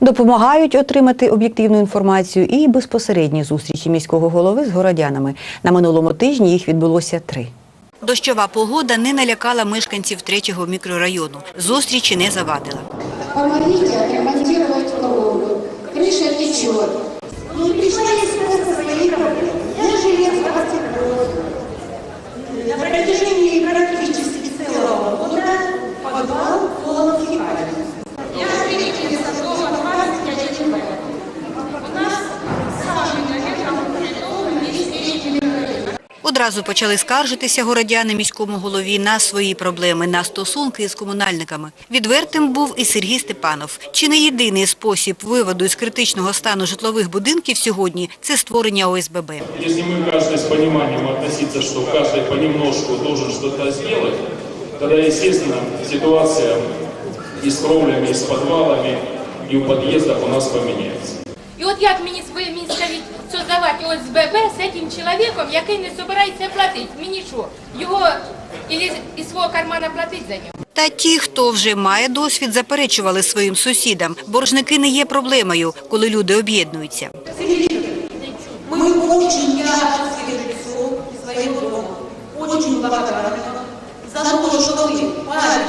Допомагають отримати об'єктивну інформацію і безпосередні зустрічі міського голови з городянами. На минулому тижні їх відбулося три. Дощова погода не налякала мешканців третього мікрорайону. Зустрічі не завадила. Помогите отремонтировать колонну. Крыша течет. Ну, из спорта проблем. Я 20 год. На протяжении Одразу почали скаржитися городяни міському голові на свої проблеми, на стосунки з комунальниками. Відвертим був і Сергій Степанов. Чи не єдиний спосіб виводу із критичного стану житлових будинків сьогодні – це створення ОСББ. Если мы каждый с пониманием относиться, что каждый понемножку должен что-то сделать, тогда, естественно, ситуация и с кровлями, и с подвалами, и в подъездах у нас поменяется. І от як мені своє мені скажіть создавати ОСББ з цим чоловіком, який не збирається платити? Мені що? Його із, із свого кармана платить за нього? Та ті, хто вже має досвід, заперечували своїм сусідам. Боржники не є проблемою, коли люди об'єднуються. Мы очень яркое лицо своего дома. Очень благодарны за то, что вы пообещали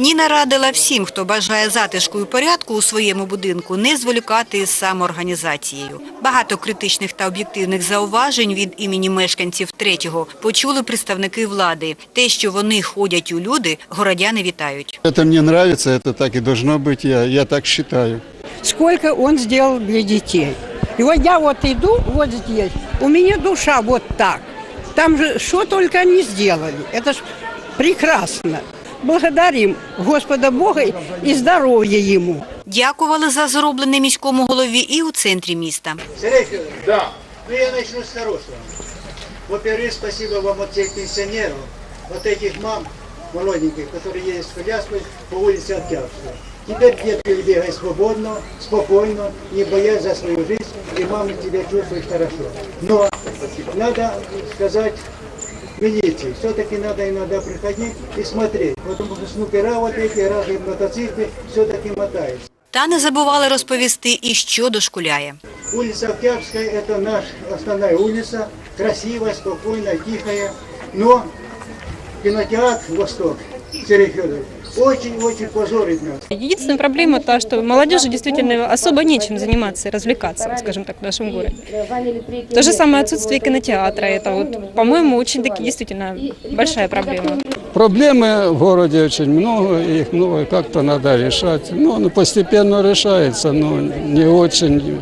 Ніна радила всім, хто бажає затишку і порядку у своєму будинку, не зволікати із самоорганізацією. Багато критичних та об'єктивних зауважень від імені мешканців третього почули представники влади. Те, що вони ходять у люди, городяни вітають. Это мне нравится, это так и должно быть, я, я так считаю. сколько он сделал для детей. И вот я вот иду вот здесь, у меня душа вот так. Там же что только они сделали. Это ж прекрасно. Благодарим Господа Бога и здоровья Ему. Дякували за зроблене міському голові і у центрі міста. Сергей Федорович, да. ну я начну с хорошего. Во-первых, спасибо вам от всех пенсионеров, от этих мам молоденьких, которые ездят с коляской по улице Октябрьской. Теперь детки бегают свободно, спокойно, не боясь за свою жизнь, и мамы тебя чувствуют хорошо. Но надо сказать милиции, все-таки надо иногда приходить и смотреть, потому что снукера вот эти, разные мотоциклы, все-таки мотаются. Та не забували розповісти і що дошкуляє. Улица Октябрьская – это наша основная улица, красивая, спокойная, тихая. Но кинотеатр «Восток» Сергей Федорович очень-очень позорит нас. Единственная проблема та, что молодежи действительно особо нечем заниматься и развлекаться, вот скажем так, в нашем городе. То же самое отсутствие кинотеатра, это вот, по-моему, очень таки действительно большая проблема. Проблемы в городе очень много, и их много, и как-то надо решать. Ну, оно постепенно решается, но не очень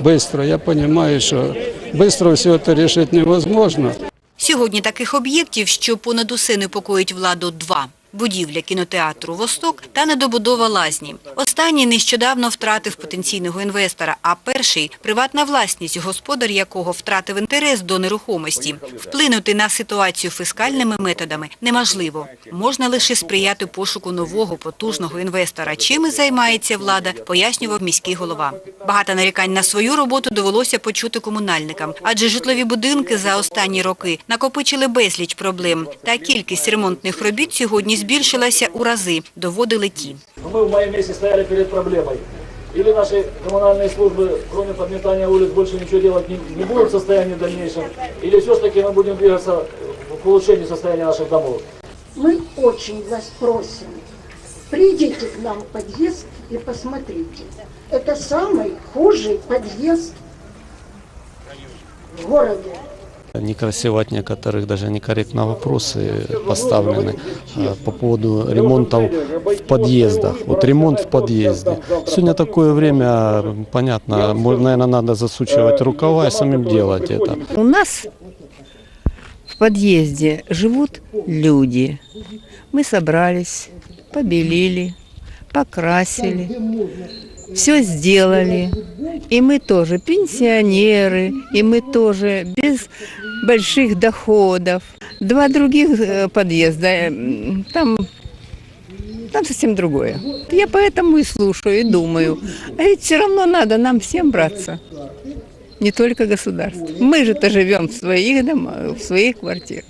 быстро. Я понимаю, что быстро все это решить невозможно. Сьогодні таких об'єктів, що понад усе непокоїть владу, два. Будівля кінотеатру «Восток» та недобудова лазні. Останній нещодавно втратив потенційного інвестора, а перший – приватна власність, господар якого втратив інтерес до нерухомості. Вплинути на ситуацію фіскальними методами неможливо. Можна лише сприяти пошуку нового потужного інвестора. Чим і займається влада, пояснював міський голова. Багато нарікань на свою роботу довелося почути комунальникам, адже житлові будинки за останні роки накопичили безліч проблем. Та кількість ремонтних робіт сьогодні збільшилася у рази, доводили ті. Мы в моем месте стояли перед проблемой. Или наши коммунальные службы, кроме подметания улиц, больше ничего делать не, не будут в состоянии в дальнейшем, или все-таки мы будем двигаться к улучшению состояния наших домов. Мы очень вас просим, придите к нам в подъезд и посмотрите. Это самый худший подъезд в городе. Некрасиво от некоторых, даже некорректно вопросы поставлены э, по поводу ремонтов в подъездах. Вот ремонт в подъезде. Сегодня такое время, понятно, наверное, надо засучивать рукава и самим делать это. У нас в подъезде живут люди. Мы собрались, побелили, покрасили, все сделали. И мы тоже пенсионеры, и мы тоже без больших доходов. Два других э, подъезда, э, там, там совсем другое. Я поэтому и слушаю, и думаю. А ведь все равно надо нам всем браться. Не только государство. Мы же-то живем в своих домах, в своих квартирах.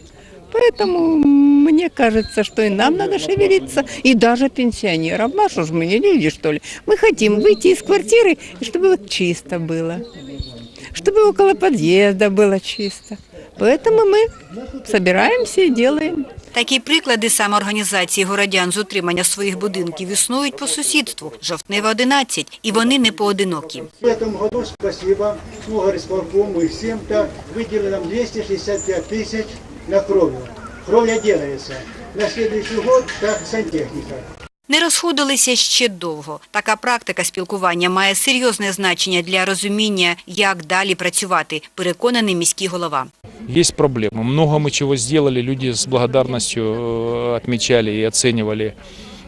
Поэтому мне кажется, что и нам надо шевелиться, и даже пенсионерам. Ну, а что ж мы не люди, что ли? Мы хотим выйти из квартиры, и чтобы вот чисто было. Чтобы около подъезда было чисто. Поэтому мы собираемся и делаем. Такі приклади самоорганізації городян з утримання своїх будинків існують по сусідству. Жовтнева 11, і вони не поодинокі. В этом году спасибо ну, горисполкому и всем так выделили нам 265 тысяч на кровлю. Кровля делается. На следующий год так сантехника. Не розходилися ще довго. Така практика спілкування має серйозне значення для розуміння, як далі працювати, переконаний міський голова. Есть проблемы. Много мы чего сделали, люди с благодарностью э, отмечали и оценивали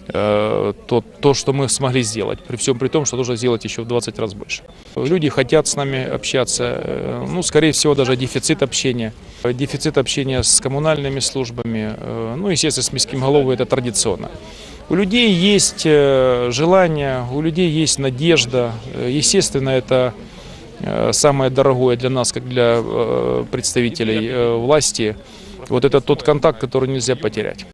э, то, то, что мы смогли сделать. При всем при том, что нужно сделать еще в 20 раз больше. Люди хотят с нами общаться, э, ну, скорее всего, даже дефицит общения. Дефицит общения с коммунальными службами, э, ну, естественно, с міським головой это традиционно. У людей есть э, желание, у людей есть надежда. Естественно, это самое дорогое для нас, как для представителей власти. Вот это тот контакт, который нельзя потерять.